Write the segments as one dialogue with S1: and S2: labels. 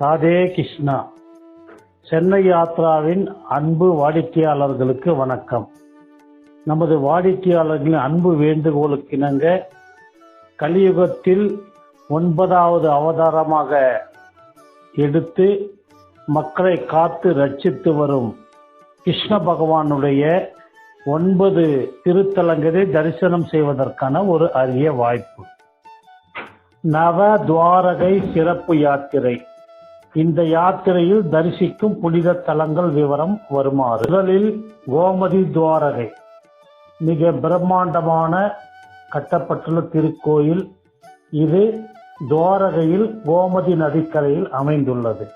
S1: ராதே கிருஷ்ணா. சென்னை யாத்ராவின் அன்பு வாடிக்கையாளர்களுக்கு வணக்கம். நமது வாடிக்கையாளர்களின் அன்பு வேண்டுகோளுக்கு இணங்க கலியுகத்தில் ஒன்பதாவது அவதாரமாக எடுத்து மக்களை காத்து ரட்சித்து வரும் கிருஷ்ண பகவானுடைய ஒன்பது திருத்தலங்களை தரிசனம் செய்வதற்கான ஒரு அரிய வாய்ப்பு. நவ துவாரகை சிறப்பு யாத்திரை. இந்த யாத்திரையில் தரிசிக்கும் புனித தலங்கள் விவரம் வருமாறு. முதலில் கோமதி துவாரகை மிக பிரம்மாண்டமான கட்டப்பட்டுள்ள திருக்கோயில். இது துவாரகையில் கோமதி நதிக்கரையில் அமைந்துள்ளது.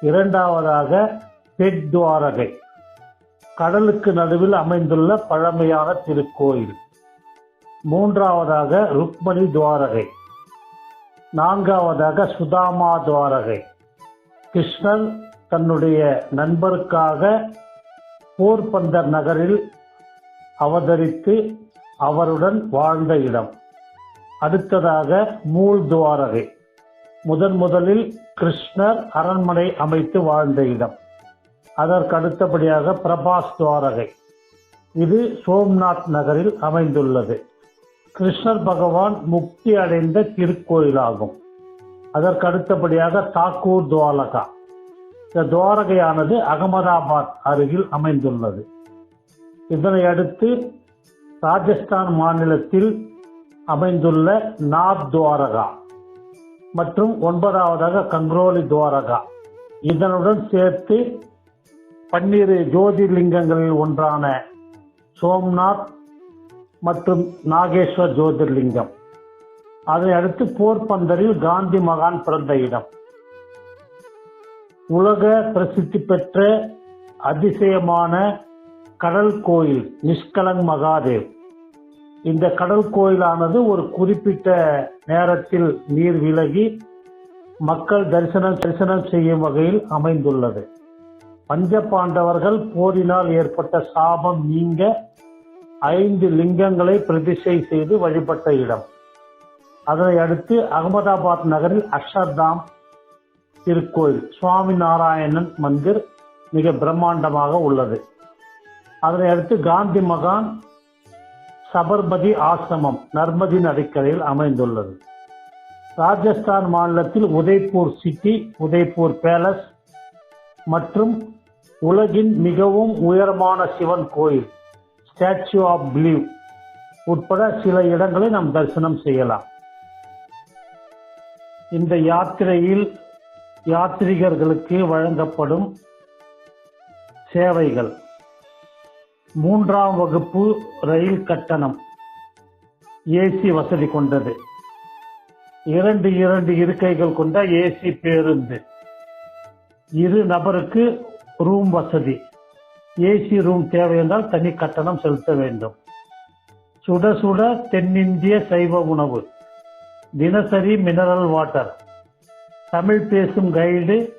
S1: இரண்டாவதாக பெட் துவாரகை கடலுக்கு நடுவில் அமைந்துள்ள பழமையான திருக்கோயில். மூன்றாவதாக ருக்மணி துவாரகை நான்காவதாக சுதாமா துவாரகை. கிருஷ்ணர் தன்னுடைய நண்பருக்காக போர்பந்தர் நகரில் அவதரித்து அவருடன் வாழ்ந்த இடம். அடுத்ததாக மூல் துவாரகை. முதன் முதலில் கிருஷ்ணர் அரண்மனை அமைத்து வாழ்ந்த இடம். அதற்கு அடுத்தபடியாக பிரபாஸ் துவாரகை. இது சோம்நாத் நகரில் அமைந்துள்ளது. கிருஷ்ணர் பகவான் முக்தி அடைந்த திருக்கோயிலாகும். அதற்கு அடுத்தபடியாக தாக்கூர் துவாலகா இந்த துவாரகையானது அகமதாபாத் அருகில் அமைந்துள்ளது. இதனை அடுத்து ராஜஸ்தான் மாநிலத்தில் அமைந்துள்ள நாத் துவாரகா மற்றும் ஒன்பதாவதாக கங்ரோலி துவாரகா. இதனுடன் சேர்த்து பன்னிரு ஜோதிர்லிங்கங்களில் ஒன்றான சோம்நாத் மற்றும் நாகேஸ்வர் ஜோதிர்லிங்கம். அதை அடுத்து போர்பந்தரில் காந்தி மகான் பிறந்த இடம். உலக பிரசித்தி பெற்ற அதிசயமான கடல் கோயில் நிஷ்கலங் மகாதேவ். இந்த கடல் கோயிலானது ஒரு குறிப்பிட்ட நேரத்தில் நீர் விலகி மக்கள் தரிசனம் தரிசனம் செய்யும் வகையில் அமைந்துள்ளது. பஞ்ச பாண்டவர்கள் போரினால் ஏற்பட்ட சாபம் நீங்க ஐந்து லிங்கங்களை பிரதிஷ்டை செய்து வழிபட்ட இடம். அதனை அடுத்து அகமதாபாத் நகரில் அக்ஷர்தாம் திருக்கோயில் சுவாமி நாராயணன் மந்திர் மிக பிரம்மாண்டமாக உள்ளது. அதனை அடுத்து காந்தி மகான் சபர்மதி ஆசிரமம் நர்மதி நதிக்கரையில் அமைந்துள்ளது. ராஜஸ்தான் மாநிலத்தில் உதய்பூர் சிட்டி உதய்பூர் பேலஸ் மற்றும் உலகின் மிகவும் உயரமான சிவன் கோயில். ஸ்டாச்சு ஆஃப் பிலீவ் உட்பட சில இடங்களை நாம் தரிசனம் செய்யலாம். இந்த யாத்திரையில் யாத்ரிகர்களுக்கு வழங்கப்படும் சேவைகள். மூன்றாம் வகுப்பு ரயில் கட்டணம். ஏசி வசதி கொண்டது. இரண்டு இரண்டு இருக்கைகள் கொண்ட ஏசி பேருந்து. இரு நபருக்கு ரூம் வசதி. ஏசி ரூம் தேவை என்றால் தனி கட்டணம் செலுத்த வேண்டும். சுட சுட தென்னிந்திய சைவ உணவு. தினசரி மினரல் வாட்டர் தமிழ் பேசும் கைடு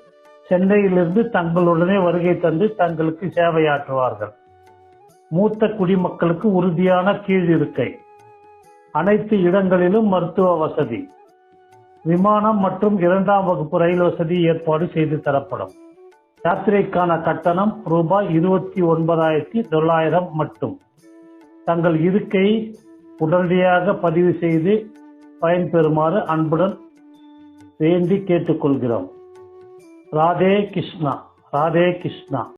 S1: சென்னையிலிருந்து தங்களுடனே வருகை தந்து தங்களுக்கு சேவையாற்றுவார்கள். மூத்த குடிமக்களுக்கு உறுதியான கீழ் இருக்கை அனைத்து இடங்களிலும் மருத்துவ வசதி. விமானம் மற்றும் இரண்டாம் வகுப்பு ரயில் வசதி ஏற்பாடு செய்து தரப்படும். யாத்திரைக்கான கட்டணம் ரூபாய் இருபத்தி ஒன்பதாயிரத்தி தொள்ளாயிரம் மட்டும். தங்கள் இருக்கை உடனடியாக பதிவு செய்து பயன்பெறுமாறு அன்புடன் வேண்டி கேட்டுக்கொள்கிறோம். ராதே கிருஷ்ணா ராதே கிருஷ்ணா.